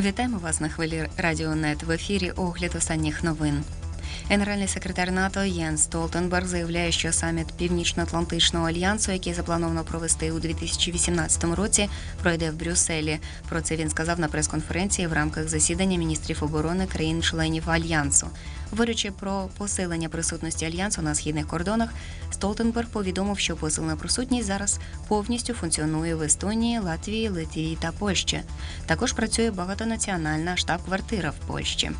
Вітаємо вас на хвилі Радіонет в ефірі Огляд останніх новин. Генеральний секретар НАТО Єнс Столтенберг заявляє, що саміт Північно-Атлантичного альянсу, який заплановано провести у 2018 році, пройде в Брюсселі. Про це він сказав на прес-конференції в рамках засідання міністрів оборони країн-членів альянсу. Говорячи про посилення присутності альянсу на східних кордонах, Столтенберг повідомив, що посилена присутність зараз повністю функціонує в Естонії, Латвії, Литві та Польщі. Також працює багатонаціональна штаб-квартира в Польщі.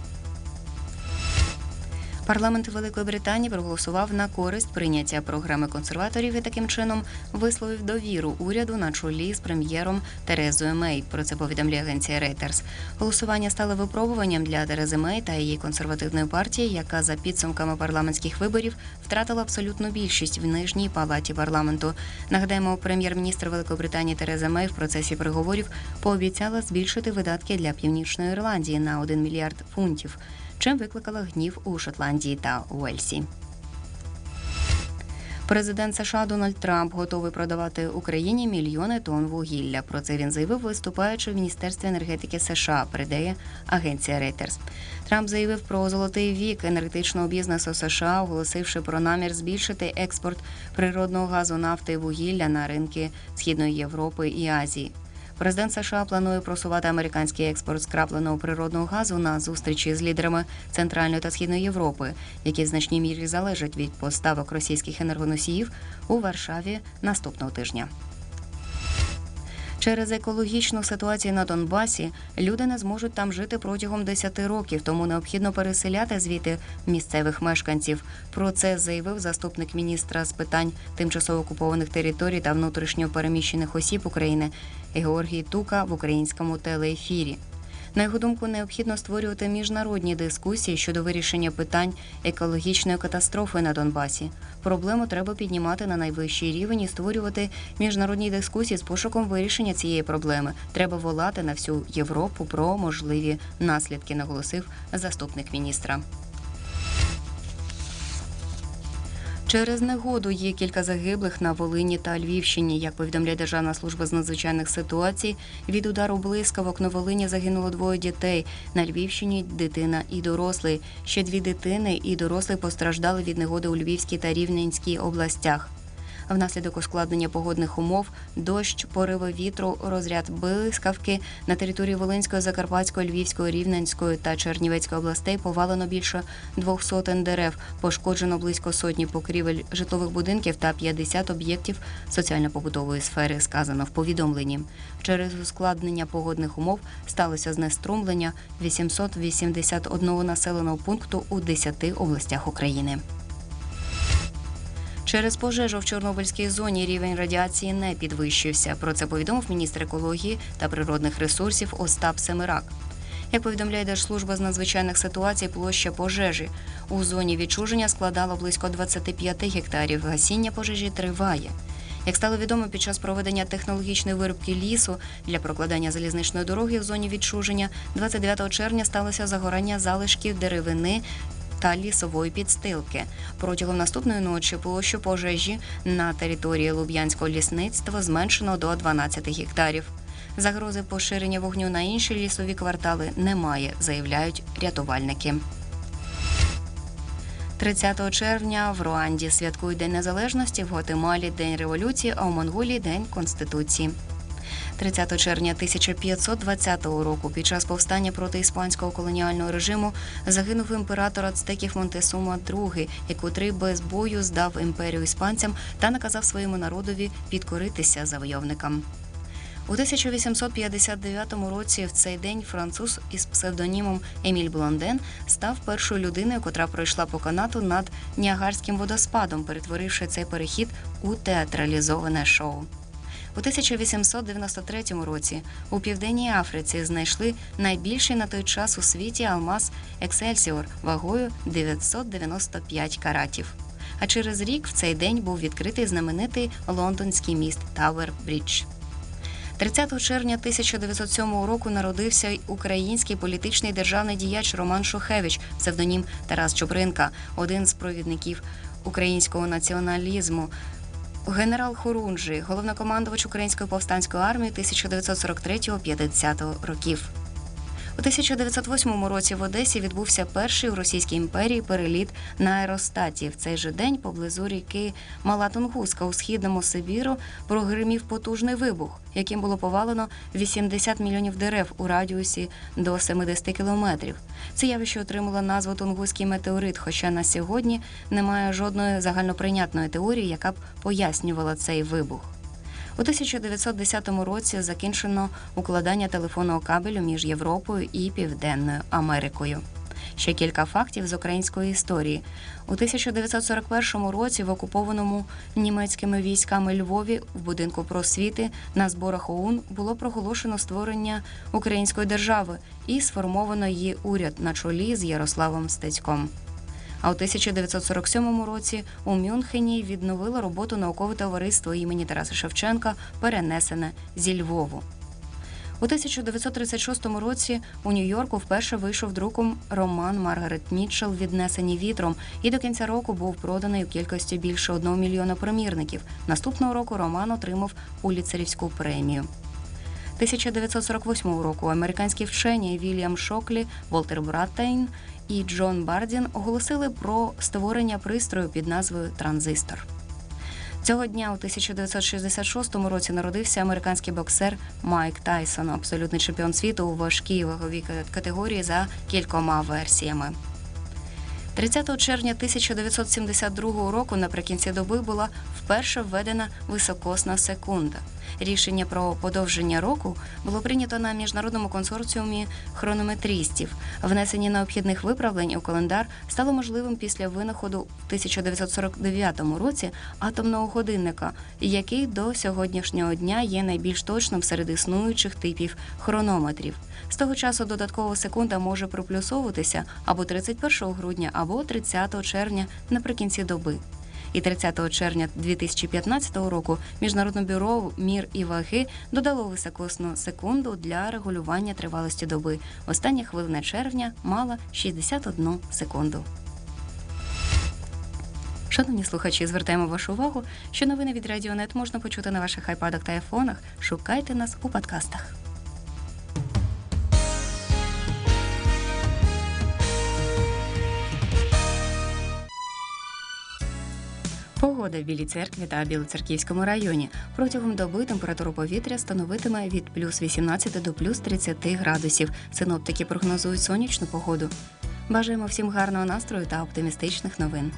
Парламент Великої Британії проголосував на користь прийняття програми консерваторів і таким чином висловив довіру уряду на чолі з прем'єром Терезою Мей. Про це повідомляє агенція Reuters. Голосування стало випробуванням для Терези Мей та її консервативної партії, яка за підсумками парламентських виборів втратила абсолютну більшість в нижній палаті парламенту. Нагадаємо, прем'єр-міністр Великої Британії Тереза Мей в процесі переговорів пообіцяла збільшити видатки для північної Ірландії на 1 мільярд фунтів чим викликала гнів у Шотландії та Уельсі. Президент США Дональд Трамп готовий продавати Україні мільйони тонн вугілля. Про це він заявив, виступаючи в міністерстві енергетики США. Передає агенція Reuters. Трамп заявив про золотий вік енергетичного бізнесу США, оголосивши про намір збільшити експорт природного газу, нафти і вугілля на ринки Східної Європи і Азії. Президент США планує просувати американський експорт скрапленого природного газу на зустрічі з лідерами Центральної та Східної Європи, які в значній мірі залежать від поставок російських енергоносіїв у Варшаві наступного тижня. Через екологічну ситуацію на Донбасі люди не зможуть там жити протягом 10 років, тому необхідно переселяти звідти місцевих мешканців. Про це заявив заступник міністра з питань тимчасово окупованих територій та внутрішньо переміщених осіб України Георгій Тука в українському телеефірі. На його думку, необхідно створювати міжнародні дискусії щодо вирішення питань екологічної катастрофи на Донбасі. Проблему треба піднімати на найвищий рівень і створювати міжнародні дискусії з пошуком вирішення цієї проблеми. Треба волати на всю Європу про можливі наслідки, наголосив заступник міністра. Через негоду є кілька загиблих на Волині та Львівщині. Як повідомляє Державна служба з надзвичайних ситуацій, від удару блискавок на Волині загинуло двоє дітей. На Львівщині дитина і дорослий. Ще дві дитини і дорослий постраждали від негоди у Львівській та Рівненській областях. Внаслідок ускладнення погодних умов, дощ, пориви вітру, розряд блискавки на території Волинської, Закарпатської, Львівської, Рівненської та Чернівецької областей повалено більше двох сотень дерев, пошкоджено близько сотні покрівель житлових будинків та 50 об'єктів соціально-побутової сфери. Сказано в повідомленні. Через ускладнення погодних умов сталося знеструмлення 881 населеного пункту у 10 областях України. Через пожежу в Чорнобильській зоні рівень радіації не підвищився. Про це повідомив міністр екології та природних ресурсів Остап Семирак. Як повідомляє Держслужба з надзвичайних ситуацій, площа пожежі у зоні відчуження складала близько 25 гектарів. Гасіння пожежі триває. Як стало відомо, під час проведення технологічної вирубки лісу для прокладання залізничної дороги в зоні відчуження 29 червня сталося загорання залишків деревини та лісової підстилки. Протягом наступної ночі площу пожежі на території Луб'янського лісництва зменшено до 12 гектарів. Загрози поширення вогню на інші лісові квартали немає, заявляють рятувальники. 30 червня в Руанді святкують День Незалежності, в Гватемалі – День революції, а у Монголії День Конституції. 30 червня 1520 року під час повстання проти іспанського колоніального режиму загинув імператор ацтеків Монтесума II, який без бою здав імперію іспанцям та наказав своєму народові підкоритися завойовникам. У 1859 році в цей день француз із псевдонімом Еміль Блонден став першою людиною, котра пройшла по канату над Ніагарським водоспадом, перетворивши цей перехід у театралізоване шоу. У 1893 році у південній Африці знайшли найбільший на той час у світі алмаз Ексельсіор вагою 995 каратів. А через рік в цей день був відкритий знаменитий лондонський міст Тауер Брідж. 30 червня 1907 року народився український політичний державний діяч Роман Шухевич, псевдонім Тарас Чупринка, один з провідників українського націоналізму. Генерал Хорунжий, головнокомандувач Української повстанської армії 1943-50 років. У 1908 році в Одесі відбувся перший у Російській імперії переліт на аеростаті. В цей же день поблизу ріки Мала Тунгуска у східному Сибіру прогримів потужний вибух, яким було повалено 80 мільйонів дерев у радіусі до 70 кілометрів. Це явище отримало назву Тунгуський метеорит, хоча на сьогодні немає жодної загальноприйнятної теорії, яка б пояснювала цей вибух. У 1910 році закінчено укладання телефонного кабелю між Європою і Південною Америкою. Ще кілька фактів з української історії. У 1941 році в окупованому німецькими військами Львові в будинку просвіти на зборах ОУН було проголошено створення української держави і сформовано її уряд на чолі з Ярославом Стецьком. А у 1947 році у Мюнхені відновило роботу наукове товариство імені Тараса Шевченка, перенесене зі Львову. У 1936 році у Нью-Йорку вперше вийшов друком роман Маргарет Мітчелл Віднесені вітром і до кінця року був проданий у кількості більше одного мільйона примірників. Наступного року роман отримав Пуліцерівську премію. 1948 року американські вчені Вільям Шоклі, Волтер Браттейн і Джон Бардін оголосили про створення пристрою під назвою Транзистор. Цього дня у 1966 році народився американський боксер Майк Тайсон, абсолютний чемпіон світу у важкій ваговій категорії за кількома версіями. 30 червня 1972 року наприкінці доби була вперше введена високосна секунда. Рішення про подовження року було прийнято на міжнародному консорціумі хронометрістів. Внесення необхідних виправлень у календар стало можливим після винаходу в 1949 році атомного годинника, який до сьогоднішнього дня є найбільш точним серед існуючих типів хронометрів. З того часу додаткова секунда може приплюсовуватися або 31 грудня, або 30 червня наприкінці доби. І 30 червня 2015 року Міжнародне бюро мір і ваги додало високосну секунду для регулювання тривалості доби. Остання хвилина червня мала 61 секунду. Шановні слухачі, звертаємо вашу увагу, що новини від Радіонет можна почути на ваших айпадах та айфонах. Шукайте нас у подкастах. Погода в Білій церкві та Білоцерківському районі протягом доби температуру повітря становитиме від плюс 18 до плюс 30 градусів. Синоптики прогнозують сонячну погоду. Бажаємо всім гарного настрою та оптимістичних новин.